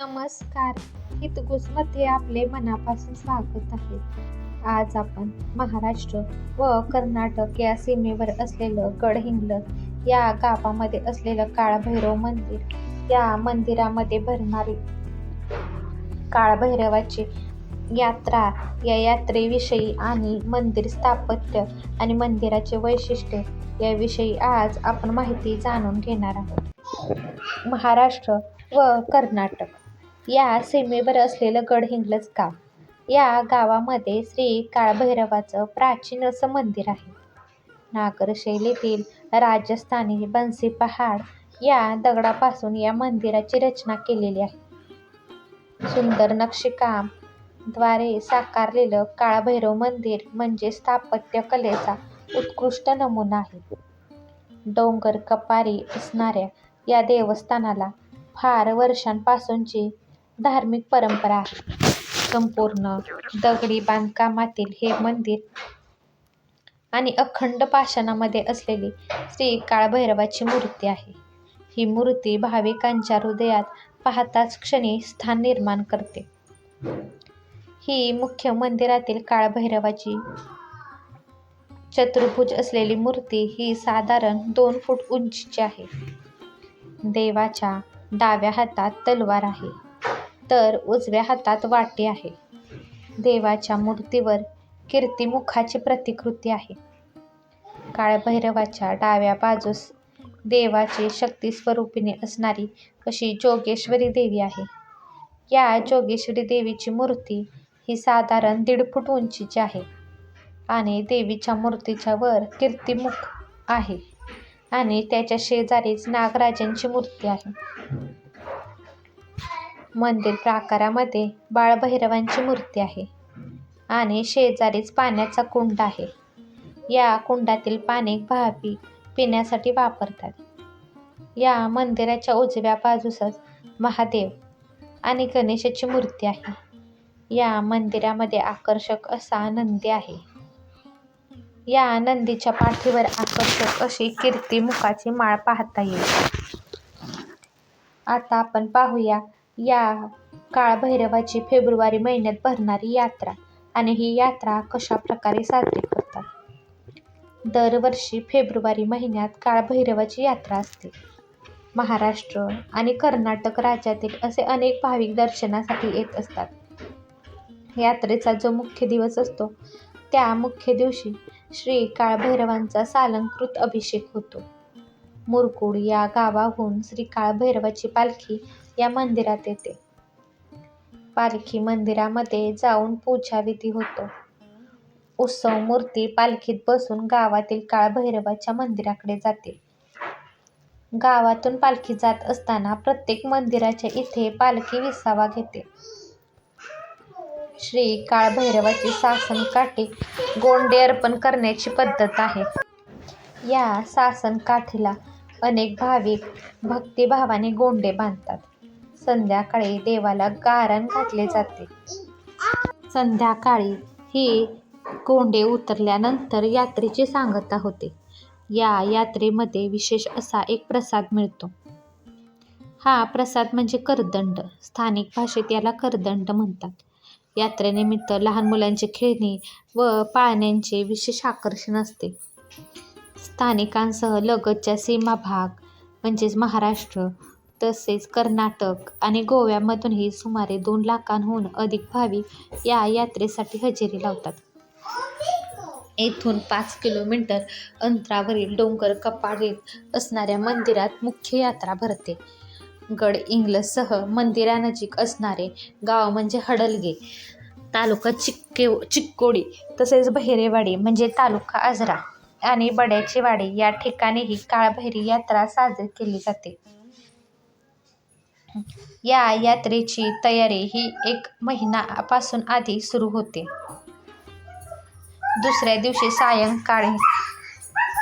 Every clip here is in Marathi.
नमस्कार. हितगुजमध्ये आपले मनापासून स्वागत आहे. आज आपण महाराष्ट्र व कर्नाटक या सीमेवर असलेलं गडहिंग्लज या गावामध्ये असलेलं काळभैरव मंदिर या मंदिरामध्ये भरणारी काळभैरवाची यात्रा या यात्रेविषयी आणि मंदिर स्थापत्य आणि मंदिराचे वैशिष्ट्य याविषयी आज आपण माहिती जाणून घेणार आहोत. महाराष्ट्र व कर्नाटक. या सीमेवर असलेलं गडहिंग्लज गाव. या गावामध्ये श्री काळभैरवाचं प्राचीन असं मंदिर आहे. नागरशैलीतील राजस्थानी बन्सी पहाड या दगडापासून या मंदिराची रचना केलेली आहे. सुंदर नक्षीकामद्वारे साकारलेलं काळभैरव मंदिर म्हणजे स्थापत्य कलेचा उत्कृष्ट नमुना आहे. डोंगर कपारी असणाऱ्या या देवस्थानाला फार वर्षांपासूनची धार्मिक परंपरा आहे. संपूर्ण दगडी बांधकामातील हे मंदिर आणि अखंड पाषाणामध्ये असलेली श्री काळभैरवाची मूर्ती आहे. ही मूर्ती भाविकांच्या हृदयात पाहताच क्षणी स्थान निर्माण करते. ही मुख्य मंदिरातील काळभैरवाची चतुर्भुज असलेली मूर्ती ही साधारण दोन फूट उंचीची आहे. देवाच्या डाव्या हातात तलवार आहे. तर उजव्या हातात वाटी आहे. देवाच्या मूर्तीवर कीर्तिमुखाची प्रतिकृती आहे. काळभैरवाच्या डाव्या बाजूस देवाची शक्ती स्वरूपिणी असणारी अशी जोगेश्वरी देवी आहे. या जोगेश्वरी देवीची मूर्ती ही साधारण दीड फूट उंचीची आहे आणि देवीच्या मूर्तीच्या वर कीर्तिमुख आहे आणि त्याच्या शेजारीच नागराजांची मूर्ती आहे. मंदिर प्राकारामध्ये बाळभैरवांची मूर्ती आहे आणि शेजारीच पाण्याचा कुंड आहे. या कुंडातील पाणी भाविक पिण्यासाठी वापरतात. या मंदिराच्या उजव्या बाजूसच महादेव आणि गणेशाची मूर्ती आहे. या मंदिरामध्ये आकर्षक असा नंदी आहे. या नंदीच्या पाठीवर आकर्षक अशी कीर्तिमुखाची माळ पाहता येईल. आता आपण पाहूया या काळभैरवाची फेब्रुवारी महिन्यात भरणारी यात्रा आणि ही यात्रा कशा प्रकारे साजरी करतात? दरवर्षी फेब्रुवारी महिन्यात काळभैरवाची यात्रा असते. महाराष्ट्र आणि कर्नाटक राज्यातील असे अनेक भाविक दर्शनासाठी येत असतात. यात्रेचा जो मुख्य दिवस असतो त्या मुख्य दिवशी श्री काळभैरवांचा सालंकृत अभिषेक होतो. मुरकुड या गावाहून श्री काळभैरवाची पालखी या मंदिरात येते. पालखी मंदिरामध्ये जाऊन पूजाविधी होतो. उत्सव मूर्ती पालखीत बसून गावातील काळभैरवाच्या मंदिराकडे जाते. गावातून पालखी जात असताना प्रत्येक मंदिराच्या इथे पालखी विसावा घेते. श्री काळभैरवाची सासन काठी गोंडे अर्पण करण्याची पद्धत आहे. या सासन काठीला अनेक भाविक भक्तिभावाने गोंडे बांधतात. संध्याकाळी देवाला गारण घातले जाते. संध्याकाळी ही कोंडे उतरल्यानंतर यात्रेची सांगता होते. या यात्रेमध्ये विशेष असा एक प्रसाद मिळतो. हा प्रसाद म्हणजे करदंड. स्थानिक भाषेत याला करदंड म्हणतात. यात्रेनिमित्त लहान मुलांची खेळणी व पाळण्यांचे विशेष आकर्षण असते. स्थानिकांसह लगतच्या सीमा भाग म्हणजेच महाराष्ट्र तसेच कर्नाटक आणि गोव्यामधूनही सुमारे दोन लाखांहून अधिक भाविक या यात्रेसाठी हजेरी लावतात. येथून पाच किलोमीटर अंतरावरील डोंगर कपारीत असणाऱ्या मंदिरात मुख्य यात्रा भरते. गड इंग्लजसह मंदिरानजीक असणारे गाव म्हणजे हडलगे तालुका चिक्के चिक्कोडी तसेच बहिरेवाडी म्हणजे तालुका आजरा आणि बड्याची वाडी या ठिकाणीही काळभैरी यात्रा साजरी केली जाते. या यात्रेची तयारी ही एक महिनापासून आधी सुरू होते. दुसऱ्या दिवशी सायंकाळी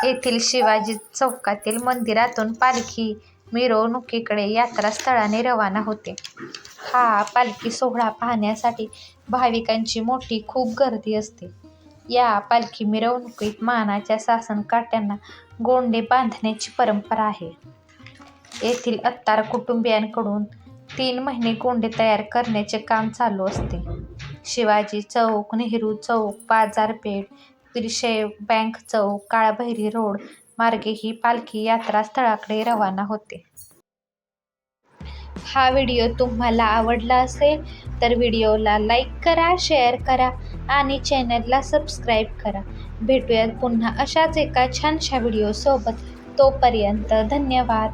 येथील शिवाजी चौकातील मंदिरातून पालखी मिरवणुकीकडे यात्रास्थळाने रवाना होते. हा पालखी सोहळा पाहण्यासाठी भाविकांची मोठी खूप गर्दी असते. या पालखी मिरवणुकीत मानाच्या सासन काट्यांना गोंडे बांधण्याची परंपरा आहे. येथील अत्तार कुटुंबियांकडून तीन महिने कोंडे तयार करण्याचे काम चालू असते. शिवाजी चौक नेहरू चौक बाजारपेठ विरशे बँक चौक काळभैरी रोड मार्गे ही पालखी यात्रा स्थळाकडे रवाना होते. हा व्हिडिओ तुम्हाला आवडला असेल तर व्हिडिओला लाईक करा शेअर करा आणि चॅनलला सबस्क्राईब करा. भेटूयात पुन्हा अशाच एका छानशा व्हिडिओसोबत. तोपर्यंत धन्यवाद.